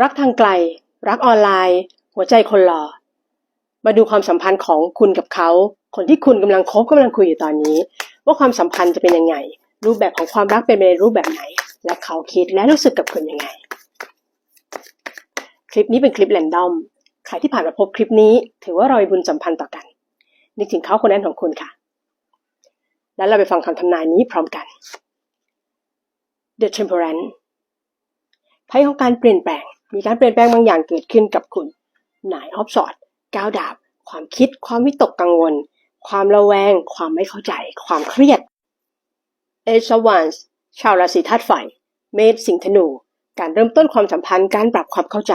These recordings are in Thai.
รักทางไกล รักออนไลน์ หัวใจคนหล่อ มาดูความสัมพันธ์ของคุณกับเขา คนที่คุณกำลังคบกำลังคุยอยู่ตอนนี้ ว่าความสัมพันธ์จะเป็นยังไง รูปแบบของความรักเป็นในรูปแบบไหน และเขาคิดและรู้สึกกับคุณยังไง คลิปนี้เป็นคลิปแรนดอม ใครที่ผ่านมาพบคลิปนี้ ถือว่าเรามีบุญสัมพันธ์ต่อกัน นึกถึงเขาคนนั้นของคุณค่ะ แล้วเราไปฟังคำทำนายนี้พร้อมกัน The Temperance ไพ่ของการเปลี่ยนแปลง มีการเปลี่ยนแปลงบางอย่างเกิดขึ้นกับคุณนายออฟสอดก้าวดาบ ความคิด ความวิตกกังวล ความระแวง ความไม่เข้าใจ ความเครียด Age of Wands ชาวราศีธาตุไฟ เมษสิงห์ธนู การเริ่มต้นความสัมพันธ์การปรับความเข้าใจ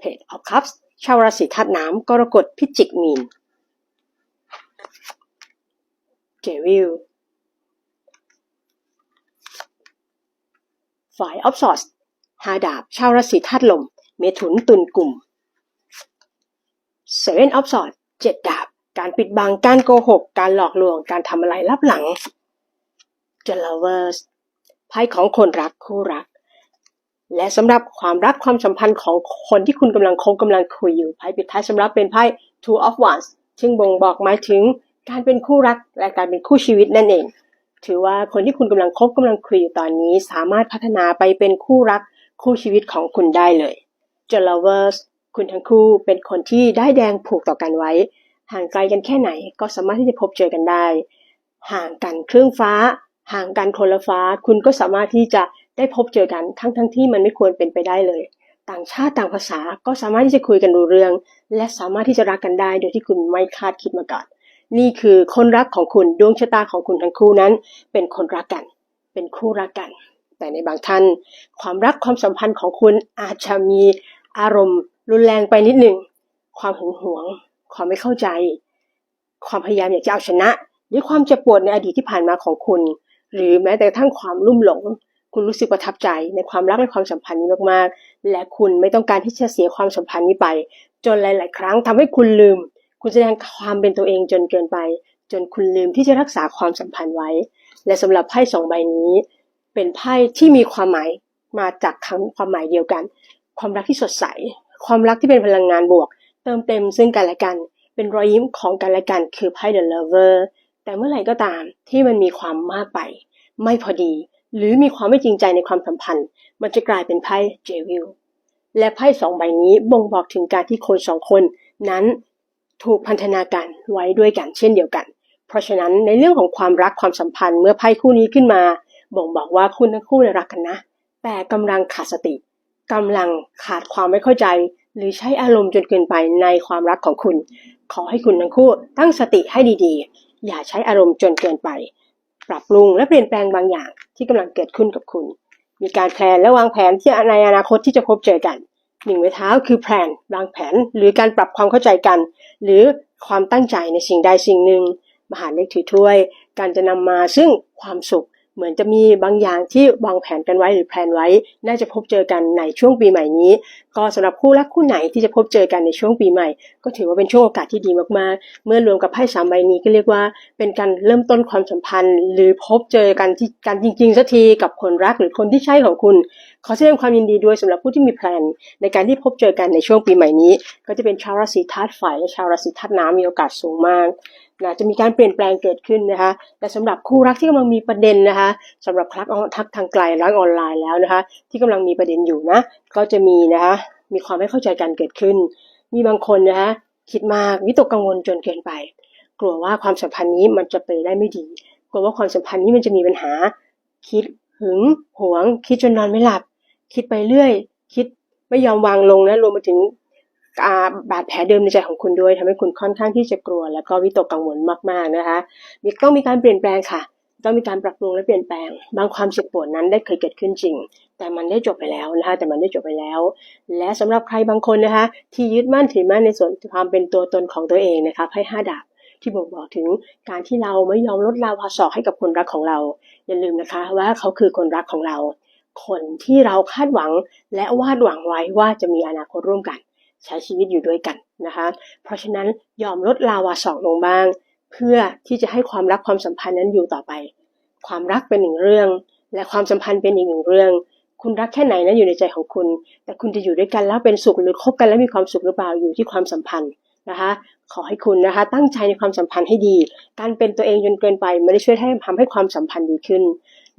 Page of Cups ชาวราศีธาตุน้ำกรกฎพิจิกมีนเจวิล ฝ่ายออฟสอสหาดาบ ชาวราศีธาตุลม เมถุนตุลกลุ่มเซเว่นออฟสอดเจ็ดดาบ การปิดบังการโกหก การหลอกลวงการทำอะไรลับหลัง The Lovers ไพ่ของคนรักคู่รัก และสำหรับความรักความสัมพันธ์ของคนที่คุณกำลังคบกำลังคุยอยู่ไพ่ปิดท้ายสำหรับเป็นไพ่ Two of Wands ซึ่งบ่งบอกหมายถึงการเป็นคู่รักและการเป็นคู่ชีวิตนั่นเอง ถือว่าคนที่คุณกำลังคบกำลังคุยอยู่ตอนนี้สามารถพัฒนาไปเป็นคู่รักคู่ชีวิตของคุณได้เลย The Lovers คุณทั้งคู่เป็นคนที่ได้แดงผูกต่อกันไว้ ห่างไกลกันแค่ไหนก็สามารถที่จะพบเจอกันได้ ห่างกันครึ่งฟ้า ห่างกันคนละฟ้า คุณก็สามารถที่จะได้พบเจอกันทั้งทั้งที่มันไม่ควรเป็นไปได้เลย ต่างชาติต่างภาษาก็สามารถที่จะคุยกันรู้เรื่อง และสามารถที่จะรักกันได้ โดยที่คุณไม่คาดคิดมาก่อน นี่คือคนรักของคุณดวงชะตาของคุณทั้งคู่นั้น เป็นคนรักกัน เป็นคู่รักกัน แต่ในบางท่านความรักความสัมพันธ์ของคุณอาจจะมีอารมณ์ รุนแรงไปนิดหนึ่งความหึงหวง ความไม่เข้าใจ ความพยายามอยากจะเอาชนะ หรือความเจ็บปวดในอดีตที่ผ่านมาของคุณ หรือแม้แต่ทั้งความลุ่มหลง คุณรู้สึกประทับใจในความรักและความสัมพันธ์นี้มากๆ และคุณไม่ต้องการที่จะเสียความสัมพันธ์นี้ไป จนหลาย ๆ ครั้งทำให้คุณลืม คุณแสดงความเป็นตัวเองจนเกินไป จนคุณลืมที่จะรักษาความสัมพันธ์ไว้ และสำหรับไพ่สองใบนี้ เป็นไพ่ที่มีความหมายมาจากคำความหมายเดียวกัน ความรักที่สดใส ความรักที่เป็นพลังงานบวก เติมเต็มซึ่งกันและกัน เป็นรอยยิ้มของกันและกันคือไพ่ The Lover แต่เมื่อไหร่ก็ตามที่มันมีความมากไป ไม่พอดี หรือมีความไม่จริงใจในความสัมพันธ์ มันจะกลายเป็นไพ่เจวิลและไพ่สองใบนี้บ่งบอกถึงการที่คนสองคน นั้น ถูกพันธนาการไว้ด้วยกันเช่นเดียวกัน เพราะฉะนั้นในเรื่องของความรักความสัมพันธ์เมื่อไพ่คู่นี้ขึ้นมา บ่งบอกว่าคุณทั้งคู่รักกันนะ แต่กำลังขาดสติกำลังขาดความไม่เข้าใจ หรือใช้อารมณ์จนเกินไปในความรักของคุณ ขอให้คุณทั้งคู่ตั้งสติให้ดีๆ อย่าใช้อารมณ์จนเกินไป ปรับปรุงและเปลี่ยนแปลงบางอย่างที่กำลังเกิดขึ้นกับคุณ มีการแพลนและวางแผนที่ในอนาคตที่จะพบเจอกัน หนึ่งไม้เท้าคือแผนวางแผนหรือการปรับความเข้าใจกัน หรือความตั้งใจในสิ่งใดสิ่งหนึ่งมหาเล็กถือถ้วย การจะนำมาซึ่งความสุข เหมือนจะมีบางอย่างที่วางแผนกันไว้หรือแพลนไว้ น่าจะพบเจอกันในช่วงปีใหม่นี้ ก็สำหรับคู่รักคู่ไหนที่จะพบเจอกันในช่วงปีใหม่ ก็ถือว่าเป็นช่วงโอกาสที่ดีมากๆ เมื่อรวมกับไพ่สามใบนี้ก็เรียกว่า เป็นการเริ่มต้นความสัมพันธ์ หรือพบเจอกันที่กันจริงๆสักทีกับคนรักหรือคนที่ใช่ของคุณ ขอแสดงความยินดีด้วยสำหรับผู้ที่มีแพลนในการที่พบเจอกันในช่วงปีใหม่นี้ ก็จะเป็นชาวราศีธาตุไฟและชาวราศีธาตุน้ำมีโอกาสสูงมาก นะจะมีการเปลี่ยนแปลงเกิดขึ้นนะคะและสำหรับคู่รักที่กำลังมีประเด็นนะคะสำหรับรักทักทางไกลรักออนไลน์แล้วนะคะที่กำลังมีประเด็นอยู่นะก็จะมีนะคะมีความไม่เข้าใจกันเกิดขึ้น มีบางคนนะคะคิดมากวิตกกังวลจนเกินไป กลัวว่าความสัมพันธ์นี้มันจะไปได้ไม่ดี กลัวว่าความสัมพันธ์นี้มันจะมีปัญหา คิดหึงหวง คิดจนนอนไม่หลับ คิดไปเรื่อย คิดไม่ยอมวางลงนะรวมไปถึง บาดแผลเดิมในใจของคุณด้วยทำให้คุณค่อนข้างที่จะกลัว แล้วก็วิตกกังวลมากๆนะคะมีต้องมีการเปลี่ยนแปลงค่ะ ต้องมีการปรับปรุงและเปลี่ยนแปลง บางความเจ็บปวดนั้นได้เคยเกิดขึ้นจริง แต่มันได้จบไปแล้วนะคะแต่มันได้จบไปแล้ว และสำหรับใครบางคนนะคะ ที่ยึดมั่นถือมั่นในส่วนความเป็นตัวตนของตัวเองนะคะให้ห้าดาบที่บ่งบอกถึงการที่เราไม่ยอมลดลาวาสอกให้กับคนรักของเรา อย่าลืมนะคะว่าเขาคือคนรักของเรา คนที่เราคาดหวังและวาดหวังไว้ว่าจะมีอนาคตร่วมกัน ใช้ชีวิตอยู่ด้วยกันนะคะ เพราะฉะนั้นยอมลดลาวาสอกลงบ้าง เพื่อที่จะให้ความรักความสัมพันธ์นั้นอยู่ต่อไป ความรักเป็นหนึ่งเรื่อง และความสัมพันธ์เป็นอีกหนึ่งเรื่อง คุณรักแค่ไหนนั้นอยู่ในใจของคุณ แต่คุณจะอยู่ด้วยกันแล้วเป็นสุขหรือคบกันแล้วมีความสุขหรือเปล่าอยู่ที่ความสัมพันธ์นะคะขอให้คุณนะคะตั้งใจในความสัมพันธ์ให้ดี การเป็นตัวเองจนเกินไปไม่ได้ช่วยให้ทำให้ความสัมพันธ์ดีขึ้น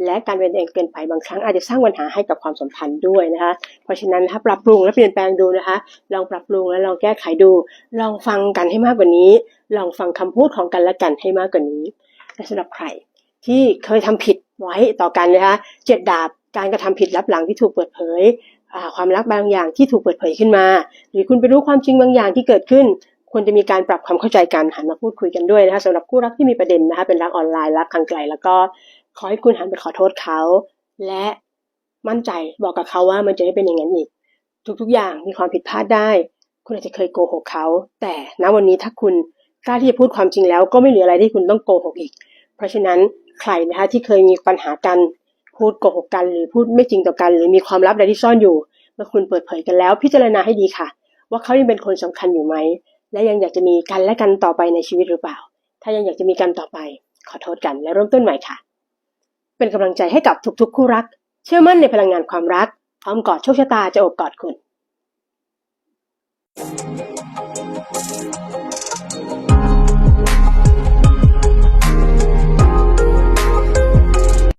และการเป็นเองเกินไปบางครั้งอาจจะสร้างปัญหาให้กับความสัมพันธ์ด้วยนะคะ เพราะฉะนั้นนะคะปรับปรุงและเปลี่ยนแปลงดูนะคะ ลองปรับปรุงและลองแก้ไขดู ลองฟังกันให้มากกว่านี้ ลองฟังคำพูดของกันและกันให้มากกว่านี้และสำหรับใครที่เคยทำผิดไว้ต่อกันนะคะเจ็ดดาบการกระทำผิดลับหลังที่ถูกเปิดเผยความรักบางอย่างที่ถูกเปิดเผยขึ้นมา หรือคุณไปรู้ความจริงบางอย่างที่เกิดขึ้นควรจะมีการปรับความเข้าใจกันหันมาพูดคุยกันด้วยนะคะสำหรับคู่รักที่มีประเด็นนะคะเป็นรักออนไลน์รักทางไกลแล้วก็ ขอให้คุณหันไปขอโทษเขา และมั่นใจบอกกับเขาว่ามันจะไม่เป็นอย่างนั้นอีก ทุกๆอย่างมีความผิดพลาดได้ คุณอาจจะเคยโกหกเขา แต่ณวันนี้ถ้าคุณกล้าที่จะพูดความจริงแล้ว ก็ไม่เหลืออะไรที่คุณต้องโกหกอีก เพราะฉะนั้นใครนะคะที่เคยมีปัญหากันพูดโกหกกัน หรือพูดไม่จริงต่อกัน หรือมีความลับใดที่ซ่อนอยู่ เมื่อคุณเปิดเผยกันแล้ว พิจารณาให้ดีค่ะ ว่าเขายังเป็นคนสำคัญอยู่ไหมและยังอยากจะมีกันและกันต่อไปในชีวิตหรือเปล่า ถ้ายังอยากจะมีกันต่อไป ขอโทษกันและเริ่มต้นใหม่ค่ะ เป็นกำลังใจให้กับทุกๆคู่รัก เชื่อมั่นในพลังงานความรัก พร้อมกอดโชคชะตาจะโอบกอดคุณ